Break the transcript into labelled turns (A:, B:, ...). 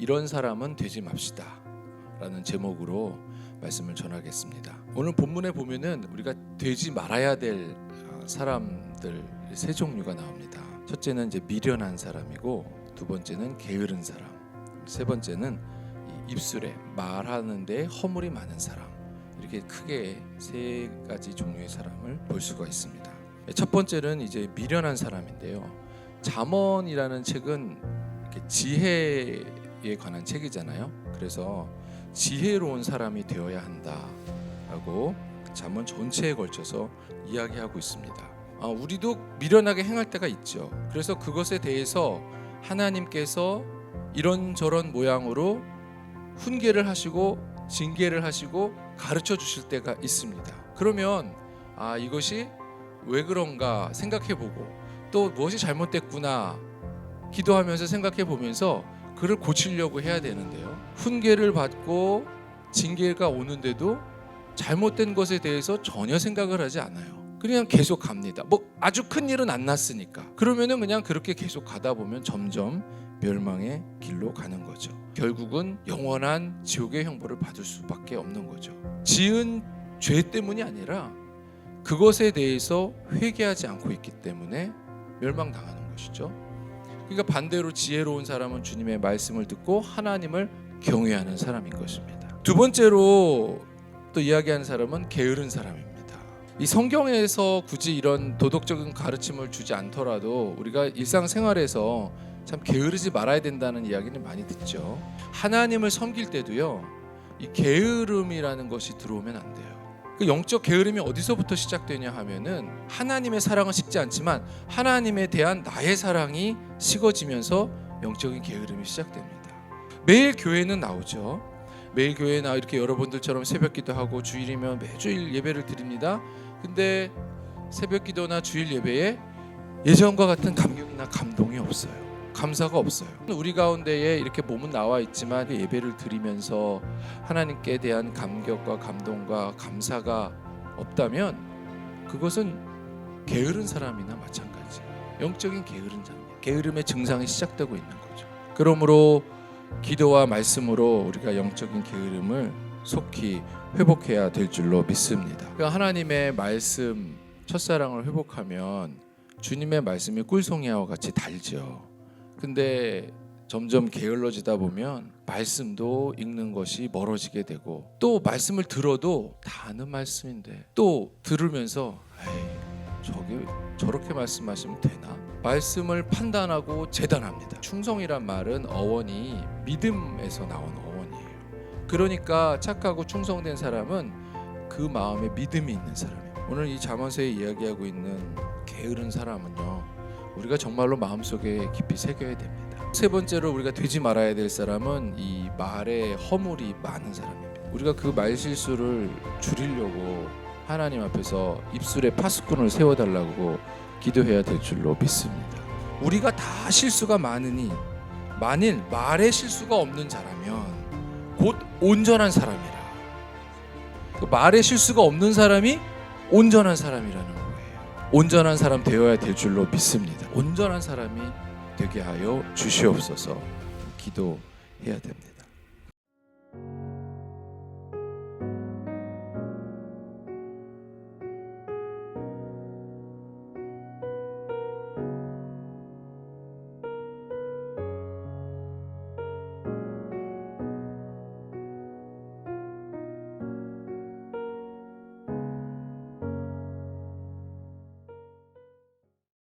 A: 이런 사람은 되지 맙시다. 라는 제목으로 말씀을 전하겠습니다. 오늘 본문에 보면은 우리가 되지 말아야 될 어, 사람들 세 종류가 나옵니다. 첫째는 이제 미련한 사람이고 두 번째는 게으른 사람, 세 번째는 이 입술에 말하는데 허물이 많은 사람. 이렇게 크게 세 가지 종류의 사람을 볼 수가 있습니다. 첫 번째는 이제 미련한 사람인데요. 잠언이라는 책은 이렇게 지혜에 관한 책이잖아요. 그래서 지혜로운 사람이 되어야 한다라고 잠언 전체에 걸쳐서 이야기하고 있습니다. 아, 우리도 미련하게 행할 때가 있죠. 그래서 그것에 대해서 하나님께서 이런저런 모양으로 훈계를 하시고 징계를 하시고 가르쳐 주실 때가 있습니다. 그러면 아 이것이 왜 그런가 생각해 보고 또 무엇이 잘못됐구나 기도하면서 생각해 보면서 그를 고치려고 해야 되는데요. 훈계를 받고 징계가 오는데도 잘못된 것에 대해서 전혀 생각을 하지 않아요. 그냥 계속 갑니다. 뭐 아주 큰 일은 안 났으니까. 그러면은 그냥 그렇게 계속 가다 보면 점점 멸망의 길로 가는 거죠. 결국은 영원한 지옥의 형벌을 받을 수밖에 없는 거죠. 지은 죄 때문이 아니라 그것에 대해서 회개하지 않고 있기 때문에 멸망당하는 것이죠. 그러니까 반대로 지혜로운 사람은 주님의 말씀을 듣고 하나님을 경외하는 사람인 것입니다. 두 번째로 또 이야기하는 사람은 게으른 사람입니다. 이 성경에서 굳이 이런 도덕적인 가르침을 주지 않더라도 우리가 일상생활에서 참 게으르지 말아야 된다는 이야기는 많이 듣죠. 하나님을 섬길 때도요. 이 게으름이라는 것이 들어오면 안 돼요. 그 영적 게으름이 어디서부터 시작되냐 하면은 하나님의 사랑은 식지 않지만 하나님에 대한 나의 사랑이 식어지면서 영적인 게으름이 시작됩니다. 매일 교회는 나오죠. 매일 교회에 나 이렇게 여러분들처럼 새벽기도 하고 주일이면 매주일 예배를 드립니다. 근데 새벽기도나 주일 예배에 예전과 같은 감격이나 감동이 없어요. 감사가 없어요. 우리 가운데에 이렇게 몸은 나와 있지만 그 예배를 드리면서 하나님께 대한 감격과 감동과 감사가 없다면 그것은 게으른 사람이나 마찬가지. 영적인 게으른 자입니다. 게으름의 증상이 시작되고 있는 거죠. 그러므로 기도와 말씀으로 우리가 영적인 게으름을 속히 회복해야 될 줄로 믿습니다. 그 하나님의 말씀 첫사랑을 회복하면 주님의 말씀이 꿀송이와 같이 달죠. 근데 점점 게을러지다 보면 말씀도 읽는 것이 멀어지게 되고 또 말씀을 들어도 다 아는 말씀인데 또 들으면서 에이 저게 저렇게 말씀하시면 되나? 말씀을 판단하고 재단합니다. 충성이란 말은 어원이 믿음에서 나온 어원이에요. 그러니까 착하고 충성된 사람은 그 마음에 믿음이 있는 사람이에요. 오늘 이 잠언서에 이야기하고 있는 게으른 사람은요. 우리가 정말로 마음속에 깊이 새겨야 됩니다. 세 번째로 우리가 되지 말아야 될 사람은 이 말에 허물이 많은 사람입니다. 우리가 그 말 실수를 줄이려고 하나님 앞에서 입술에 파수꾼을 세워달라고 기도해야 될 줄로 믿습니다. 우리가 다 실수가 많으니 만일 말에 실수가 없는 자라면 곧 온전한 사람이라. 그 말에 실수가 없는 사람이 온전한 사람이라는. 온전한 사람 되어야 될 줄로 믿습니다. 온전한 사람이 되게 하여 주시옵소서 기도해야 됩니다.